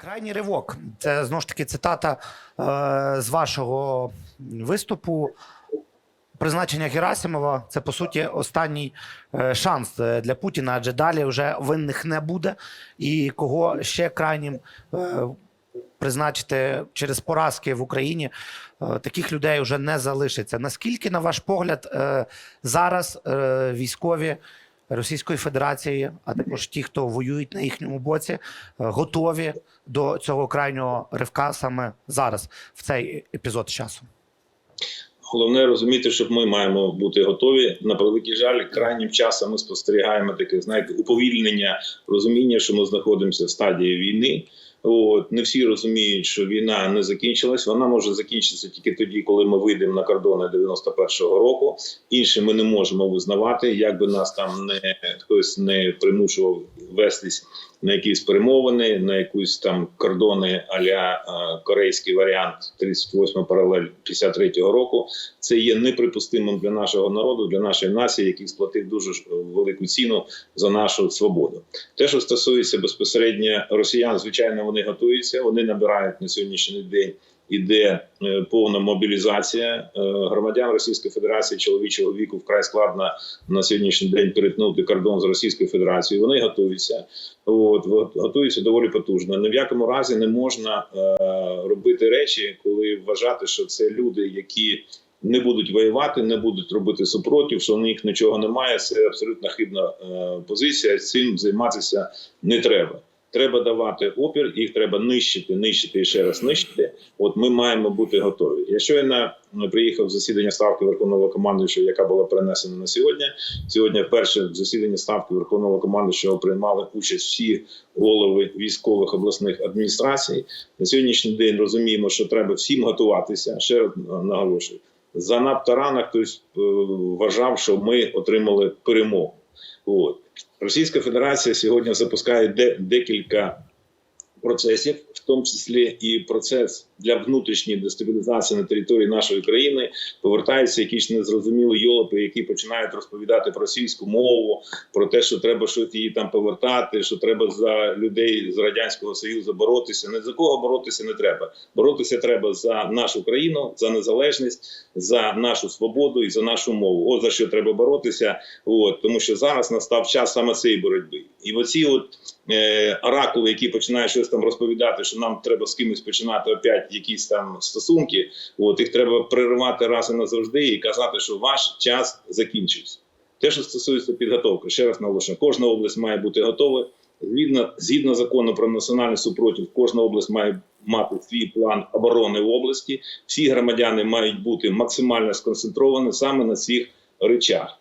Крайній ривок. Це знову ж таки цитата е, з вашого виступу. Призначення Герасимова це по суті останній е, шанс е, для Путіна, адже далі вже винних не буде. І кого ще крайнім е, призначити через поразки в Україні, таких людей вже не залишиться. Наскільки, на ваш погляд, зараз військові Російської Федерації, а також ті, хто воюють на їхньому боці, е, готові до цього крайнього ривка саме зараз, в цей епізод часу? Головне розуміти, що ми маємо бути готові. На превеликий жаль, крайнім часом ми спостерігаємо таке, знаєте, уповільнення розуміння, що ми знаходимося в стадії війни. От не всі розуміють, що війна не закінчилась. Вона може закінчитися тільки тоді, коли ми вийдемо на кордони 91-го року. Інше ми не можемо визнавати, як би нас там не хтось не примушував вестись на якісь перемовини, на якусь там кордони аля е, корейський варіант 38 паралель 53-го року. Це є неприпустимим для нашого народу, для нашої нації, який сплатив дуже велику ціну за нашу свободу. Те, що стосується безпосередньо росіян, звичайно, вони готуються. Вони набирають на сьогоднішній день. Іде е, повна мобілізація Е, громадян Російської Федерації чоловічого віку вкрай складно на сьогоднішній день перетнути кордон з Російською Федерацією. Вони готуються, от го- готуються доволі потужно. Ні в якому разі не можна е, робити речі, коли вважати, що це люди, які не будуть воювати, не будуть робити супротив, що у них нічого немає. Це абсолютно хибна позиція. Цим займатися не треба. Треба давати опір, їх треба нищити, нищити і ще раз нищити. От ми маємо бути готові. Я щойно е, приїхав в засідання ставки Верховного командуючого, яка була перенесена на сьогодні. Сьогодні вперше в засіданні ставки Верховного командуючого приймали участь всі голови військових обласних адміністрацій. На сьогоднішній день розуміємо, що треба всім готуватися. Ще раз наголошую. Занадто рано хтось е, вважав, що ми отримали перемогу. От. Російська Федерація сьогодні запускає де, декілька процесів, в тому числі і процес для внутрішньої дестабілізації на території нашої країни. Повертаються якісь незрозумілі йолопи, які починають розповідати про російську мову, про те, що треба щось її там повертати, що треба за людей з радянського союзу боротися. Не за кого боротися не треба. Боротися треба за нашу країну, за незалежність, за нашу свободу і за нашу мову. От за що треба боротися. От тому що зараз настав час саме цієї боротьби. І оці от е, оракули, які починають щось там розповідати, що нам треба з кимось починати опять якісь там стосунки. От їх треба переривати раз і назавжди і казати, що ваш час закінчився. Те, що стосується підготовки, ще раз наголошую, кожна область має бути готова. Згідно, згідно закону про національний супротив, кожна область має мати свій план оборони в області. Всі громадяни мають бути максимально сконцентровані саме на цих речах.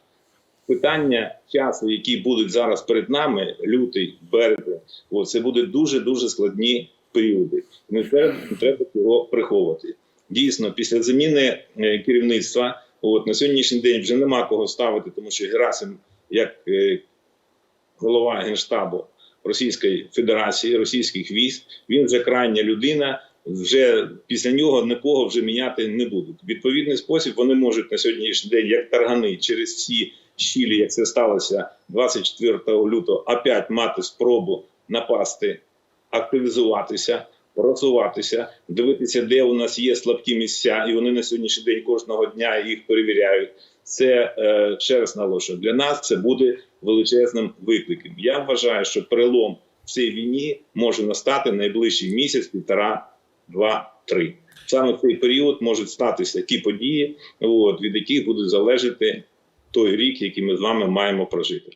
Питання часу, які будуть зараз перед нами, лютий, березень, це буде дуже дуже складні періоди. Не треба, не треба цього приховувати. Дійсно, після заміни е, керівництва, от на сьогоднішній день вже нема кого ставити, тому що Герасим, як е, голова генштабу Російської Федерації, російських військ, він вже крайня людина. Вже після нього нікого вже міняти не будуть. Відповідний спосіб вони можуть на сьогоднішній день, як таргани, через ці щілі, як це сталося 24 лютого, опять мати спробу напасти, активізуватися, просуватися, дивитися, де у нас є слабкі місця, і вони на сьогоднішній день кожного дня їх перевіряють. Це е, ще раз наголошую, для нас це буде величезним викликом. Я вважаю, що перелом в цій війні може настати найближчий місяць, півтора, два, три. Саме в цей період можуть статися ті події, от, від яких буде залежати той рік, який ми з вами маємо прожити.